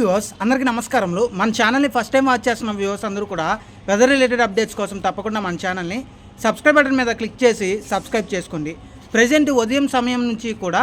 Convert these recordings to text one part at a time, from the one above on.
Viewers అందరికీ నమస్కారములు. మన ఛానల్ని ఫస్ట్ టైం వాచ్ చేస్తున్న వ్యూవర్స్ అందరూ కూడా వెదర్ రిలేటెడ్ అప్డేట్స్ కోసం తప్పకుండా మన ఛానల్ని సబ్స్క్రైబ్ బటన్ మీద క్లిక్ చేసి సబ్స్క్రైబ్ చేసుకోండి. ప్రజెంట్ ఉదయం సమయం నుంచి కూడా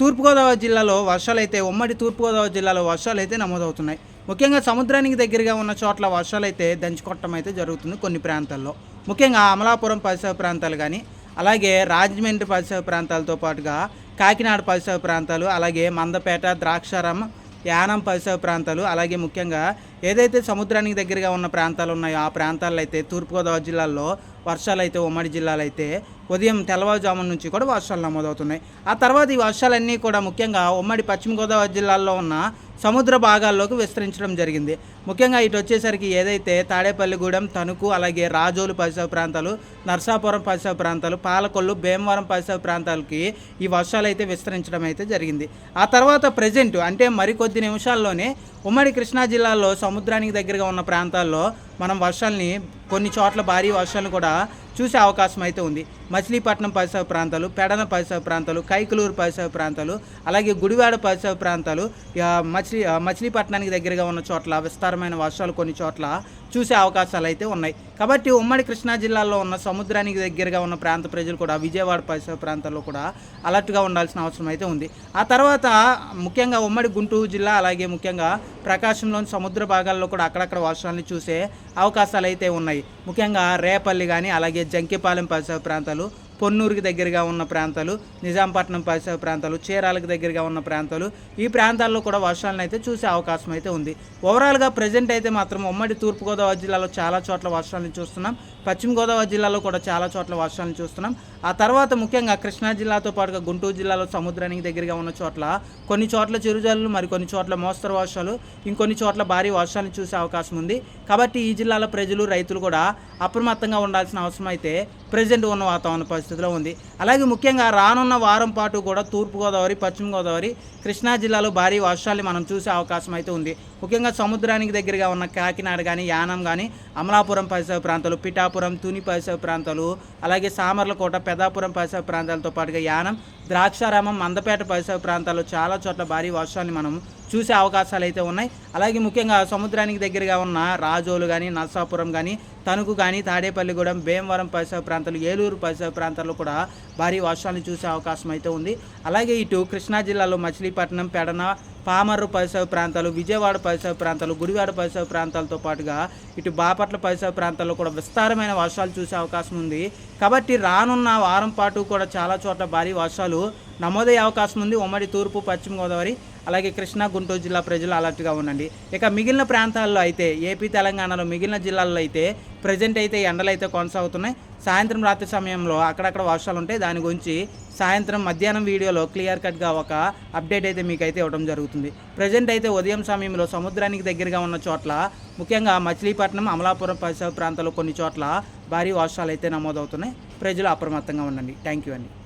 తూర్పుగోదావరి జిల్లాలో వర్షాలు అయితే ఉమ్మడి తూర్పుగోదావరి జిల్లాలో వర్షాలు అయితే నమోదవుతున్నాయి. ముఖ్యంగా సముద్రానికి దగ్గరగా ఉన్న చోట్ల వర్షాలు అయితే దంచుకోవటం అయితే జరుగుతుంది కొన్ని ప్రాంతాల్లో. ముఖ్యంగా అమలాపురం పరిసర ప్రాంతాలు కానీ అలాగే రాజమండ్రి పరిసర ప్రాంతాలతో పాటుగా కాకినాడ పరిసర ప్రాంతాలు అలాగే మందపేట ద్రాక్షారామం యానం పరిసర ప్రాంతాలు అలాగే ముఖ్యంగా ఏదైతే సముద్రానికి దగ్గరగా ఉన్న ప్రాంతాలు ఉన్నాయో ఆ ప్రాంతాల్లో అయితే తూర్పుగోదావరి జిల్లాల్లో వర్షాలు అయితే ఉమ్మడి జిల్లాలో అయితే ఉదయం తెల్లవారుజామున నుంచి కూడా వర్షాలు నమోదవుతున్నాయి. ఆ తర్వాత ఈ వర్షాలన్నీ కూడా ముఖ్యంగా ఉమ్మడి పశ్చిమ గోదావరి జిల్లాల్లో ఉన్న సముద్ర భాగాల్లోకి విస్తరించడం జరిగింది. ముఖ్యంగా ఇటు వచ్చేసరికి ఏదైతే తాడేపల్లిగూడెం తణుకు అలాగే రాజోలు పరిసర ప్రాంతాలు నర్సాపురం పరిసర ప్రాంతాలు పాలకొల్లు భీమవరం పరిసర ప్రాంతాలకి ఈ వర్షాలు అయితే విస్తరించడం అయితే జరిగింది. ఆ తర్వాత ప్రజెంట్ అంటే మరికొద్ది నిమిషాల్లోనే ఉమ్మడి కృష్ణా జిల్లాలో సముద్రానికి దగ్గరగా ఉన్న ప్రాంతాల్లో మనం వర్షాలని కొన్ని చోట్ల భారీ వర్షాలను కూడా చూసే అవకాశం అయితే ఉంది. మచిలీపట్నం పరిసర ప్రాంతాలు పెడన పరిసర ప్రాంతాలు కైకలూరు పరిసర ప్రాంతాలు అలాగే గుడివాడ పరిసర ప్రాంతాలు మచిలీ మచిలీపట్నానికి దగ్గరగా ఉన్న చోట్ల విస్తారమైన వర్షాలు కొన్ని చోట్ల చూసే అవకాశాలు అయితే ఉన్నాయి. కాబట్టి ఉమ్మడి కృష్ణా జిల్లాలో ఉన్న సముద్రానికి దగ్గరగా ఉన్న ప్రాంత ప్రజలు కూడా విజయవాడ పరిసర ప్రాంతాల్లో కూడా అలర్ట్గా ఉండాల్సిన అవసరం అయితే ఉంది. ఆ తర్వాత ముఖ్యంగా ఉమ్మడి గుంటూరు జిల్లా అలాగే ముఖ్యంగా ప్రకాశంలోని సముద్ర భాగాల్లో కూడా అక్కడక్కడ వర్షాలను చూసే అవకాశాలు అయితే ఉన్నాయి. ముఖ్యంగా రేపల్లి కానీ అలాగే జంకిపాలెం పరిసర ప్రాంతాలు పొన్నూరుకి దగ్గరగా ఉన్న ప్రాంతాలు నిజాంపట్నం పరిసర ప్రాంతాలు చీరాలకు దగ్గరగా ఉన్న ప్రాంతాలు ఈ ప్రాంతాల్లో కూడా వర్షాలను అయితే చూసే అవకాశం అయితే ఉంది. ఓవరాల్గా ప్రజెంట్ అయితే మాత్రం ఉమ్మడి తూర్పుగోదావరి జిల్లాలో చాలా చోట్ల వర్షాలను చూస్తున్నాం. పశ్చిమ గోదావరి జిల్లాలో కూడా చాలా చోట్ల వర్షాలను చూస్తున్నాం. ఆ తర్వాత ముఖ్యంగా కృష్ణా జిల్లాతో పాటుగా గుంటూరు జిల్లాలో సముద్రానికి దగ్గరగా ఉన్న చోట్ల కొన్ని చోట్ల చిరుజల్లు మరి కొన్ని చోట్ల మోస్తరు వర్షాలు ఇంకొన్ని చోట్ల భారీ వర్షాలను చూసే అవకాశం ఉంది. కాబట్టి ఈ జిల్లాల ప్రజలు రైతులు కూడా అప్రమత్తంగా ఉండాల్సిన అవసరం అయితే ప్రజెంట్ ఉన్న వాతావరణ పరిస్థితిలో ఉంది. అలాగే ముఖ్యంగా రానున్న వారం పాటు కూడా తూర్పుగోదావరి పశ్చిమ గోదావరి కృష్ణా జిల్లాలో భారీ వర్షాలు మనం చూసే అవకాశం అయితే ఉంది. ముఖ్యంగా సముద్రానికి దగ్గరగా ఉన్న కాకినాడ కానీ యానం కానీ అమలాపురం పరిసర ప్రాంతాలు పిఠాపురం తుని పరిసర ప్రాంతాలు అలాగే సామర్లకోట పెదాపురం పరిసర ప్రాంతాలతో పాటుగా యానం ద్రాక్షారామం మందపేట పరిసర ప్రాంతాల్లో చాలా చోట్ల భారీ వర్షాన్ని మనం చూసే అవకాశాలు అయితే ఉన్నాయి. అలాగే ముఖ్యంగా సముద్రానికి దగ్గరగా ఉన్న రాజోలు కానీ నర్సాపురం కానీ తణుకు కానీ తాడేపల్లిగూడెం భీమవరం పరిసర ప్రాంతాలు ఏలూరు పరిసర ప్రాంతాల్లో కూడా భారీ వర్షాలను చూసే అవకాశం అయితే ఉంది. అలాగే ఇటు కృష్ణా జిల్లాలో మచిలీపట్నం పెడన పామర్రు పరిసర ప్రాంతాలు విజయవాడ పరిసర ప్రాంతాలు గుడివాడ పరిసర ప్రాంతాలతో పాటుగా ఇటు బాపట్ల పరిసర ప్రాంతాల్లో కూడా విస్తారమైన వర్షాలు చూసే అవకాశం ఉంది. కాబట్టి రానున్న వారం పాటు కూడా చాలా చోట్ల భారీ వర్షాలు నమోదయ్యే అవకాశం ఉంది. ఉమ్మడి తూర్పు పశ్చిమ గోదావరి అలాగే కృష్ణా గుంటూరు జిల్లా ప్రజలు అలర్ట్గా ఉండండి. ఇక మిగిలిన ప్రాంతాల్లో అయితే ఏపీ తెలంగాణలో మిగిలిన జిల్లాల్లో అయితే ప్రజెంట్ అయితే ఎండలు అయితే కొనసాగుతున్నాయి. సాయంత్రం రాత్రి సమయంలో అక్కడక్కడ వర్షాలు ఉంటాయి. దాని గురించి సాయంత్రం మధ్యాహ్నం వీడియోలో క్లియర్ కట్గా ఒక అప్డేట్ అయితే మీకు అయితే ఇవ్వడం జరుగుతుంది. ప్రజెంట్ అయితే ఉదయం సమయంలో సముద్రానికి దగ్గరగా ఉన్న చోట్ల ముఖ్యంగా మచిలీపట్నం అమలాపురం పరిసర ప్రాంతాల్లో కొన్ని చోట్ల భారీ వర్షాలు అయితే నమోదవుతున్నాయి. ప్రజలు అప్రమత్తంగా ఉండండి. థ్యాంక్ యూ అండి.